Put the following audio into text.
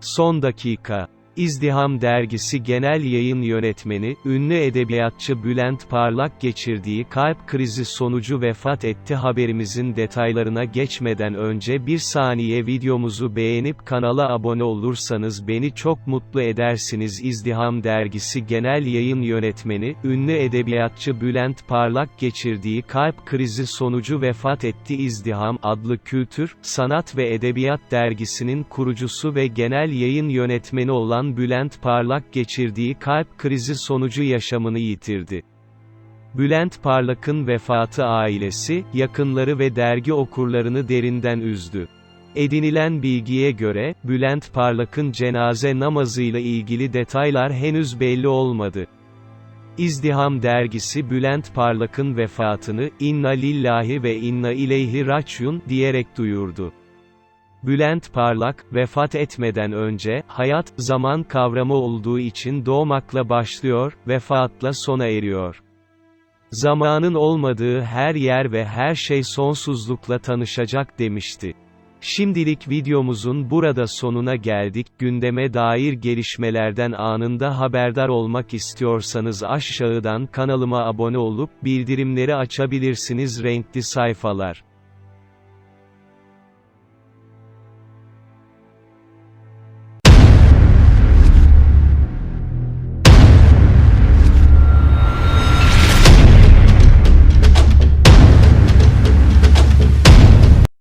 Son dakika. İzdiham Dergisi Genel Yayın Yönetmeni, ünlü edebiyatçı Bülent Parlak geçirdiği kalp krizi sonucu vefat etti. Haberimizin detaylarına geçmeden önce bir saniye videomuzu beğenip kanala abone olursanız beni çok mutlu edersiniz. İzdiham Dergisi Genel Yayın Yönetmeni, ünlü edebiyatçı Bülent Parlak geçirdiği kalp krizi sonucu vefat etti. İzdiham adlı kültür, sanat ve edebiyat dergisinin kurucusu ve genel yayın yönetmeni olan Bülent Parlak geçirdiği kalp krizi sonucu yaşamını yitirdi. Bülent Parlak'ın vefatı ailesi, yakınları ve dergi okurlarını derinden üzdü. Edinilen bilgiye göre, Bülent Parlak'ın cenaze namazıyla ilgili detaylar henüz belli olmadı. İzdiham dergisi Bülent Parlak'ın vefatını, inna lillahi ve inna ileyhi raçyun, diyerek duyurdu. Bülent Parlak, vefat etmeden önce, hayat, zaman kavramı olduğu için doğmakla başlıyor, vefatla sona eriyor. Zamanın olmadığı her yer ve her şey sonsuzlukla tanışacak demişti. Şimdilik videomuzun burada sonuna geldik. Gündeme dair gelişmelerden anında haberdar olmak istiyorsanız aşağıdan kanalıma abone olup bildirimleri açabilirsiniz renkli sayfalar.